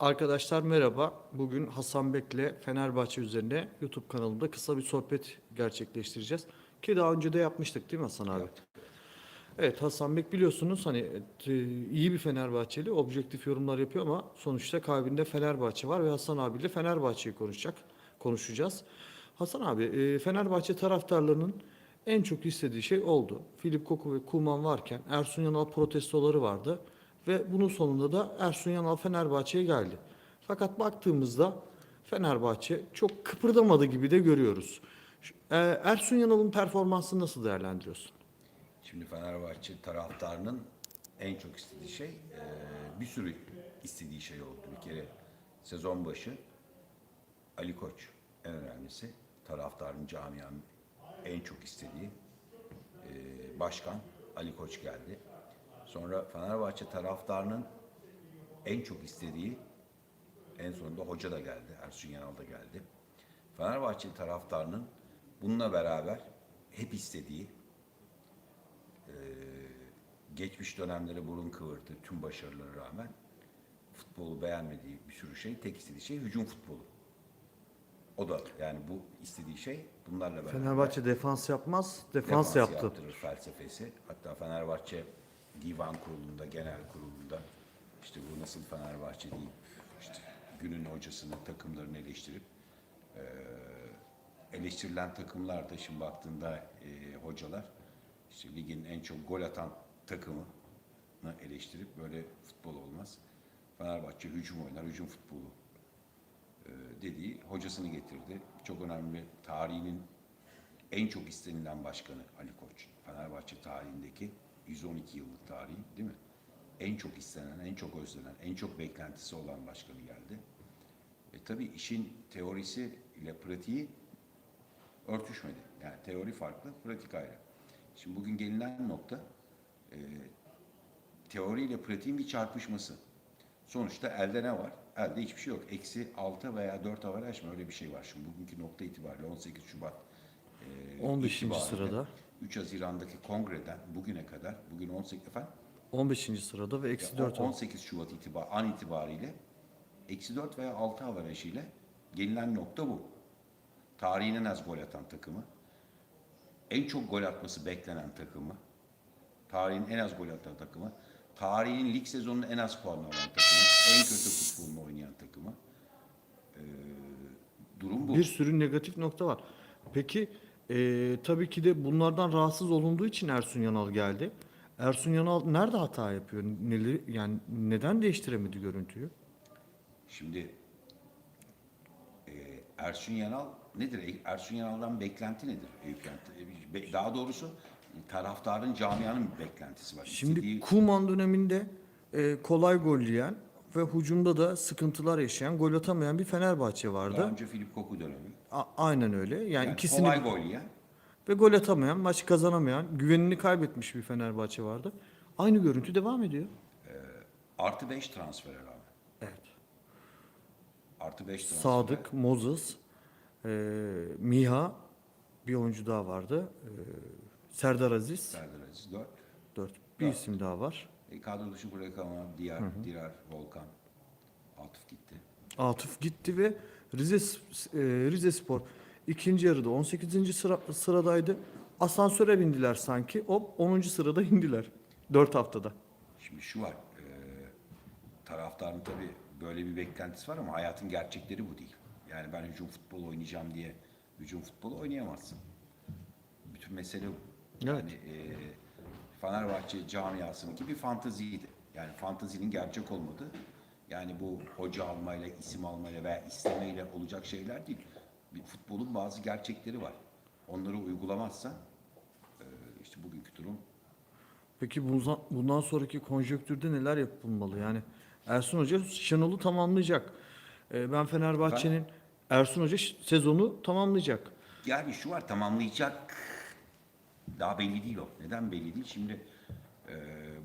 Arkadaşlar merhaba. Bugün Hasan Bek'le Fenerbahçe üzerine YouTube kanalımda kısa bir sohbet gerçekleştireceğiz. Ki daha önce de yapmıştık değil mi Hasan abi? Evet, Hasan Bek biliyorsunuz hani e, iyi bir Fenerbahçeli, objektif yorumlar yapıyor ama sonuçta kalbinde Fenerbahçe var ve Hasan abiyle Fenerbahçe'yi konuşacak, konuşacağız. Hasan abi, e, Fenerbahçe taraftarlarının en çok istediği şey oldu. Filip Koku ve Kuman varken Ersun Yanal protestoları vardı ve bunun sonunda da Ersun Yanal Fenerbahçe'ye geldi. Fakat baktığımızda Fenerbahçe çok kıpırdamadı gibi de görüyoruz. E, Ersun Yanal'ın performansını nasıl değerlendiriyorsun? Şimdi Fenerbahçe taraftarının en çok istediği şey, eee, bir sürü istediği şey oldu. Bir kere sezon başı Ali Koç en önemlisi. Taraftarın camianın en çok istediği eee, başkan Ali Koç geldi. Sonra Fenerbahçe taraftarının en çok istediği en sonunda hoca da geldi. Ersun Yanal da geldi. Fenerbahçe taraftarının bununla beraber hep istediği geçmiş dönemlere burun kıvırdı tüm başarılara rağmen futbolu beğenmediği bir sürü şey, tek istediği şey hücum futbolu. O da yani bu istediği şey bunlarla beraber Fenerbahçe defans yapmaz, defans, yaptı. yaptırır felsefesi. Hatta Fenerbahçe divan kurulunda, genel kurulunda işte bu nasıl Fenerbahçe deyip işte günün hocasını, takımlarını eleştirip eee, eleştirilen takımlar da şimdi baktığında eee, hocalar işte ligin en çok gol atan takımını eleştirip böyle futbol olmaz. Fenerbahçe hücum oynar, hücum futbolu eee, dediği hocasını getirdi. Çok önemli tarihinin en çok istenilen başkanı Ali Koç. Fenerbahçe tarihindeki 112 yıllık tarihi değil mi? En çok istenen, en çok özlenen, en çok beklentisi olan başkanı geldi. E tabii işin teorisi ile pratiği örtüşmedi. Yani teori farklı, pratik ayrı. Şimdi bugün gelinen nokta e, teori ile pratiğin bir çarpışması. Sonuçta elde ne var? Elde hiçbir şey yok. Eksi 6 veya 4 avaraj mı öyle bir şey var. Şimdi bugünkü nokta itibariyle 18 Şubat e, 15. itibariyle sırada. 3 Haziran'daki kongreden bugüne kadar, bugün 18 efendim, 15. sırada ve eksi ya 4 on- 18 Şubat itibar, an itibariyle eksi 4 veya 6 avarajıyla gelinen nokta bu. Tarihin en az gol atan takımı, en çok gol atması beklenen takımı, tarihin en az gol atan takımı, tarihin lig sezonunun en az puanı alan takımı, en kötü futbolunu oynayan takımı. Ee, durum bu. Bir sürü negatif nokta var. Peki e, tabii ki de bunlardan rahatsız olunduğu için Ersun Yanal geldi. Ersun Yanal nerede hata yapıyor? Neleri, yani neden değiştiremedi görüntüyü? Şimdi e, Ersun Yanal nedir? E, Ersun Yanal'dan beklenti nedir? E, be- Daha doğrusu taraftarın, camianın bir beklentisi var. Şimdi İstediği- Kuman döneminde e, kolay gol yiyen ve hücumda da sıkıntılar yaşayan, gol atamayan bir Fenerbahçe daha vardı. önce Filip Koku dönemi. A- aynen öyle. Yani, Yani ikisini kolay gol yiyen. ve gol atamayan, maç kazanamayan, güvenini kaybetmiş bir Fenerbahçe vardı. Aynı görüntü devam ediyor. Artı 5 transfere rağmen. Evet. Artı 5 transfere. Sadık, Moses, e, Miha, bir oyuncu daha vardı. E, Serdar Aziz, Serdar Aziz 4. dört. Bir Dört. isim daha var. E, kadro dışı bırakamam. Diğer, Diğer Volkan. Atıf gitti. Atıf gitti ve Rize e, Rize Spor ikinci yarıda 18. Sıra, sıradaydı. Asansöre bindiler sanki. Hop 10. sırada indiler. 4 haftada. Şimdi şu var. E, taraftarın tabii böyle bir beklentisi var ama hayatın gerçekleri bu değil. Yani ben hücum futbolu oynayacağım diye hücum futbolu oynayamazsın. Bütün mesele bu. Evet. Yani e, Fenerbahçe camiasınınki bir fantaziydi. Yani fantazinin gerçek olmadığı. Yani bu hoca almayla, isim almayla veya istemeyle olacak şeyler değil. Bir futbolun bazı gerçekleri var. Onları uygulamazsan e, işte bugünkü durum Peki bundan, sonraki konjonktürde neler yapılmalı? Yani Ersun Hoca Şenol'u tamamlayacak. E, ben Fenerbahçe'nin Ersun Hoca sezonu tamamlayacak. Yani şu var tamamlayacak. Daha belli değil o. Neden belli değil? Şimdi e,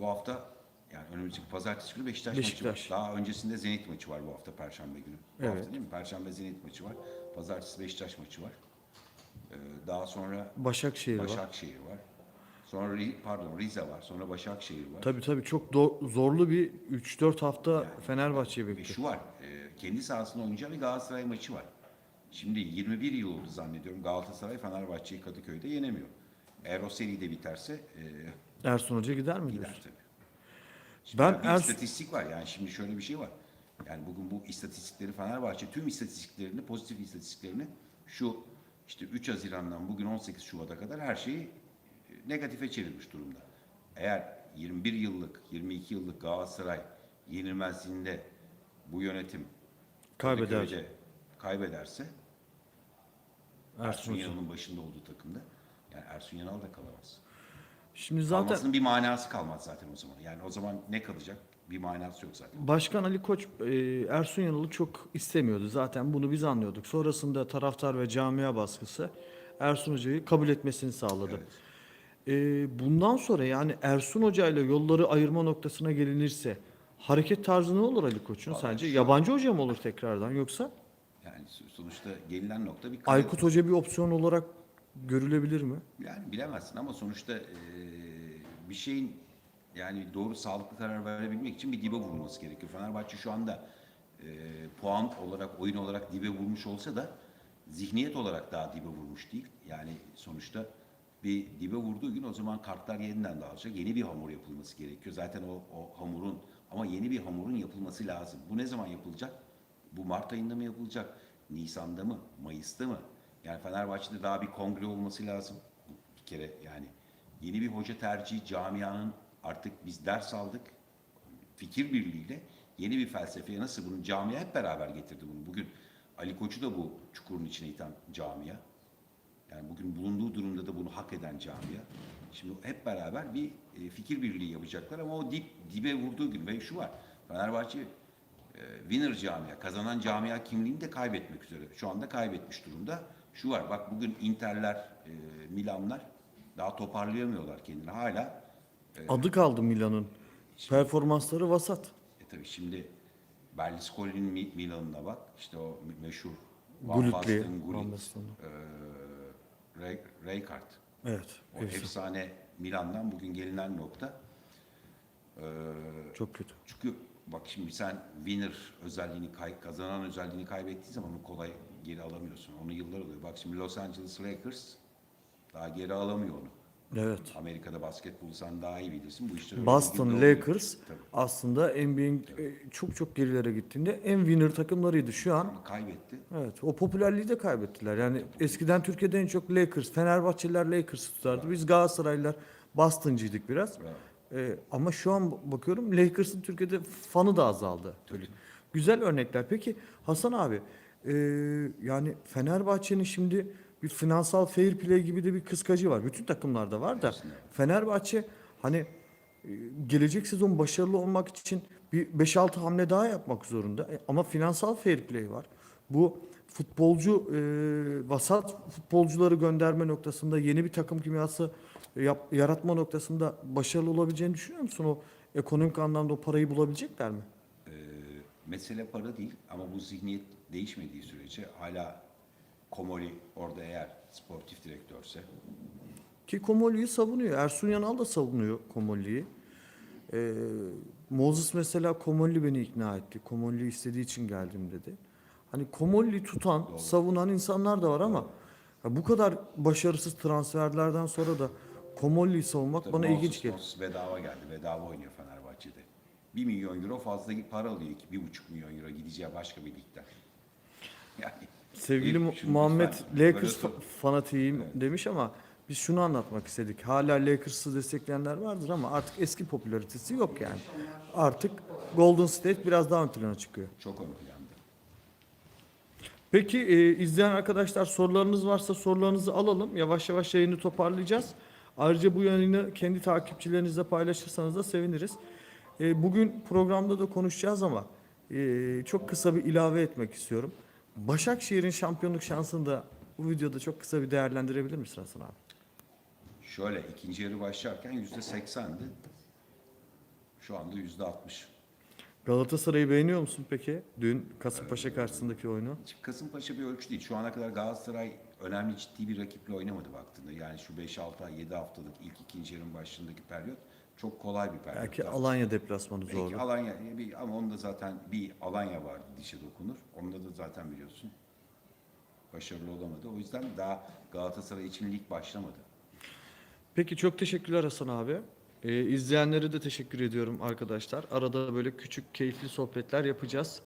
bu hafta yani önümüzdeki pazartesi günü Beşiktaş, maçı Beşiktaş. var. Daha öncesinde Zenit maçı var bu hafta Perşembe günü. Bu Evet. hafta değil mi? Perşembe Zenit maçı var. Pazartesi Beşiktaş maçı var. E, daha sonra Başakşehir var. Başakşehir var. Sonra Ri- pardon Rize var. Sonra Başakşehir var. Tabii tabii çok zorlu bir 3-4 hafta Yani, Fenerbahçe'yi Ve bekliyor. şu var. e, kendi sahasında oynayacağı bir Galatasaray maçı var. Şimdi 21 yıl oldu zannediyorum Galatasaray Fenerbahçe'yi Kadıköy'de yenemiyor. Eğer o seri de biterse e, Ersun Hoca gider mi gider diyorsun? tabii. Şimdi Ben bir Ers- istatistik var. Yani şimdi şöyle bir şey var. Yani bugün bu istatistikleri Fenerbahçe tüm istatistiklerini, pozitif istatistiklerini şu işte 3 Haziran'dan bugün 18 Şubat'a kadar her şeyi e, negatife çevirmiş durumda. Eğer 21 yıllık, 22 yıllık Galatasaray yenilmezliğinde bu yönetim Kaybeder. Kaybederse Ersun Ersun. Yanal'ın başında olduğu takımda yani Ersun Yanal da kalamaz. Şimdi zaten Kalmasının bir manası kalmaz zaten o zaman. Yani o zaman ne kalacak? Bir manası yok zaten. Başkan Ali Koç e, Ersun Yanal'ı çok istemiyordu. Zaten bunu biz anlıyorduk. Sonrasında taraftar ve camia baskısı Ersun Hoca'yı kabul etmesini sağladı. Evet. E, bundan sonra yani Ersun Hoca ile yolları ayırma noktasına gelinirse hareket tarzı ne olur Ali Koç'un Vallahi sence? şu- Yabancı hoca mı olur tekrardan yoksa Yani sonuçta gelinen nokta bir Aykut Hoca bir opsiyon olarak görülebilir mi? Yani bilemezsin ama sonuçta eee, bir şeyin yani doğru sağlıklı karar verebilmek için bir dibe vurulması gerekiyor. Fenerbahçe şu anda eee, puan olarak, oyun olarak dibe vurmuş olsa da zihniyet olarak daha dibe vurmuş değil. Yani sonuçta bir dibe vurduğu gün o zaman kartlar yeniden dağılacak. Yeni bir hamur yapılması gerekiyor. Zaten o, o hamurun ama yeni bir hamurun yapılması lazım. Bu ne zaman yapılacak? Bu Mart ayında mı yapılacak? Nisan'da mı? Mayıs'ta mı? Yani Fenerbahçe'de daha bir kongre olması lazım. Bir kere yani yeni bir hoca tercihi camianın artık biz ders aldık. Fikir birliğiyle yeni bir felsefeye nasıl bunu camia hep beraber getirdi bunu. Bugün Ali Koç'u da bu çukurun içine iten camia. Yani bugün bulunduğu durumda da bunu hak eden camia. Şimdi hep beraber bir e, fikir birliği yapacaklar ama o dip dibe vurduğu gün ve şu var. Fenerbahçe e, winner camia, kazanan camia kimliğini de kaybetmek üzere. Şu anda kaybetmiş durumda. Şu var bak bugün Inter'ler, e, Milanlar daha toparlayamıyorlar kendini. Hala Adı kaldı Milan'ın. Performansları vasat. e tabii şimdi Berlusconi'nin Mi- Milan'ına bak. İşte o meşhur Van. Basten, Gullit, e, Ray- Rijkaard. Evet. O efsane. efsane Milan'dan bugün gelinen nokta. Ee, Çok kötü. çünkü bak şimdi sen winner özelliğini kazanan özelliğini kaybettiğin zaman kolay geri alamıyorsun. Onu yıllar oluyor. Bak şimdi Los Angeles Lakers daha geri alamıyor onu. Evet. Amerika'da basketbolu sen daha iyi bilirsin. Bu işler Boston. Lakers Tabii. aslında NBA'in e, çok çok gerilere gittiğinde en winner takımlarıydı. Şu an Ama kaybetti. evet o popülerliği de kaybettiler. Yani eskiden Türkiye'de en çok Lakers, Fenerbahçeliler Lakers tutardı. Biz Galatasaraylılar Boston'cıydık biraz. Bravo. E, ama şu an bakıyorum Lakers'ın Türkiye'de fanı da azaldı. Böyle güzel örnekler. Peki Hasan abi e, yani Fenerbahçe'nin şimdi bir finansal fair play gibi de bir kıskacı var. Bütün takımlarda var da var. Fenerbahçe hani e, gelecek sezon başarılı olmak için bir 5-6 hamle daha yapmak zorunda. E, Ama finansal fair play var. Bu futbolcu e, vasat futbolcuları gönderme noktasında yeni bir takım kimyası yap- yaratma noktasında başarılı olabileceğini düşünüyor musun? O ekonomik anlamda o parayı bulabilecekler mi? Mesele para değil ama bu zihniyet değişmediği sürece hala Komoli orada eğer sportif direktörse Ki Komolli'yi savunuyor. Ersun Yanal da savunuyor Komolli'yi. Ee, Moses mesela Komolli beni ikna etti. Komolli istediği için geldim dedi. Hani Komolli tutan, Doğru. savunan insanlar da var ama ya bu kadar başarısız transferlerden sonra da Komolli'yi savunmak Tabii bana Moses- ilginç geliyor. Moses bedava geldi. Bedava oynuyor Fenerbahçe'de. 1 milyon euro fazla para alıyor. 1,5 milyon euro gideceği başka bir ligden. Yani Sevgili Mu- şunu Muhammed lütfen Lakers böyle fa- fanatiyim Evet. demiş ama biz şunu anlatmak istedik. Hala Lakers'ı destekleyenler vardır ama artık eski popülaritesi yok yani. Artık Golden State biraz daha ön plana çıkıyor. çok ön planda. Peki e, izleyen arkadaşlar sorularınız varsa sorularınızı alalım. Yavaş yavaş yayını toparlayacağız. Ayrıca bu yayını kendi takipçilerinizle paylaşırsanız da seviniriz. E, bugün programda da konuşacağız ama e, çok kısa bir ilave etmek istiyorum. Başakşehir'in şampiyonluk şansını da bu videoda çok kısa bir değerlendirebilir misin Hasan abi? Şöyle ikinci yarı başlarken yüzde seksendi. Şu anda yüzde altmış. Galatasaray'ı beğeniyor musun peki? Dün Kasımpaşa karşısındaki oyunu. Kasımpaşa bir ölçü değil. Şu ana kadar Galatasaray önemli ciddi bir rakiple oynamadı baktığında. Yani şu 5-6 ay 7 haftalık ilk ikinci yarının başındaki periyot çok kolay bir periyot. Belki Alanya deplasmanı Belki zordu. Alanya bir, ama onda zaten bir Alanya vardı dişe dokunur. Onda da zaten biliyorsun başarılı olamadı. O yüzden daha Galatasaray için lig başlamadı. Peki çok teşekkürler Hasan abi. Ee, izleyenlere de teşekkür ediyorum arkadaşlar. Arada böyle küçük keyifli sohbetler yapacağız.